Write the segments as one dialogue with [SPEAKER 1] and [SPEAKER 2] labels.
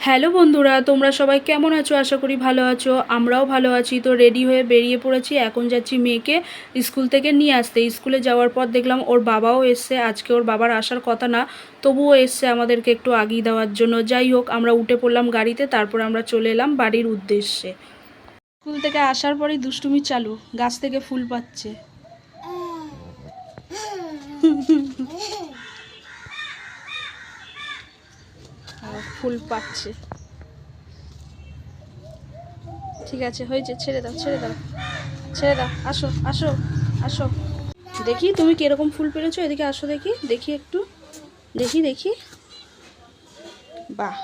[SPEAKER 1] Hello বন্ধুরা তোমরা সবাই কেমন আছো? আশা করি ভালো আছো। আমরাও ভালো আছি। তো রেডি হয়ে বেরিয়ে পড়েছি। এখন যাচ্ছি মেয়েকে স্কুল থেকে নিয়ে আসতে। স্কুলে যাওয়ার পর দেখলাম ওর বাবাও এসছে। আজকে ওর বাবার আসার কথা না তবুও এসছে আমাদেরকে একটু আগিয়ে দেওয়ার জন্য। যাই হোক আমরা উঠে পড়লাম গাড়িতে তারপর আমরা চলে এলাম বাড়ির উদ্দেশ্যে। স্কুল থেকে আসার পরেই দুষ্টুমি চালু। গাছ থেকে ফুল পাচ্ছে। ফুল পাচ্ছে। ঠিক আছে হয়েছে ছেড়ে দাও ছেড়ে দাও ছেড়ে দাও আসো আসো আসো। দেখি তুমি কীরকম ফুল পেরেছ এদিকে আসো দেখি দেখি একটু দেখি দেখি। বাহ।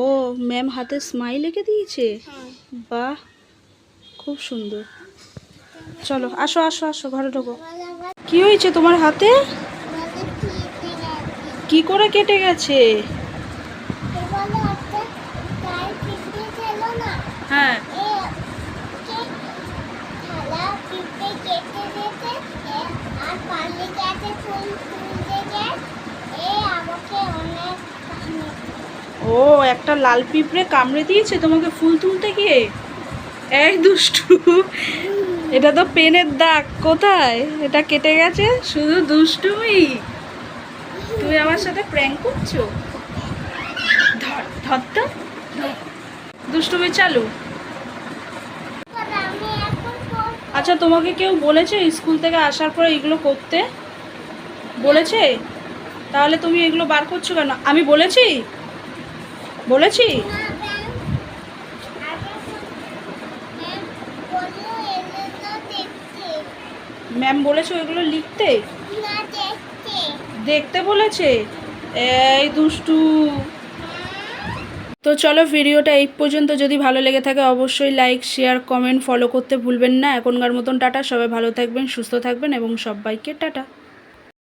[SPEAKER 1] ও ম্যাম হাতে স্মাইল এঁকে দিয়েছে?
[SPEAKER 2] হ্যাঁ।
[SPEAKER 1] বাহ খুব সুন্দর। চলো আসো আসো আসো ঘরে ঢোকো। কি হয়েছে তোমার হাতে? কি করে কেটে গেছে? হ্যাঁ। ও একটা লাল পিঁপড়ে কামড়ে দিয়েছে তোমাকে ফুল তুলতে গিয়ে? এই দুষ্টু এটা তো পেনের দাগ কোথায়? এটা কেটে গেছে? শুধু দুষ্টুমি তুমি আমার সাথে প্র্যাঙ্ক করছ? ধর ধর তো। দুষ্টুমি চালু। আচ্ছা তোমাকে কেউ বলেছে স্কুল থেকে আসার পরে এগুলো করতে? বলেছে? তাহলে তুমি এগুলো বার করছ কেন? আমি বলেছি? বলেছি?
[SPEAKER 2] ম্যাম
[SPEAKER 1] বলেছে ওইগুলো লিখতে? দেখতে বলেছে? এই দুষ্টু। তো চলো ভিডিওটা এই পর্যন্ত। যদি ভালো লেগে থাকে অবশ্যই লাইক শেয়ার কমেন্ট ফলো করতে ভুলবেন না। এখনকার মতন টাটা। সবাই ভালো থাকবেন, সুস্থ থাকবেন এবং সবাইকে টাটা।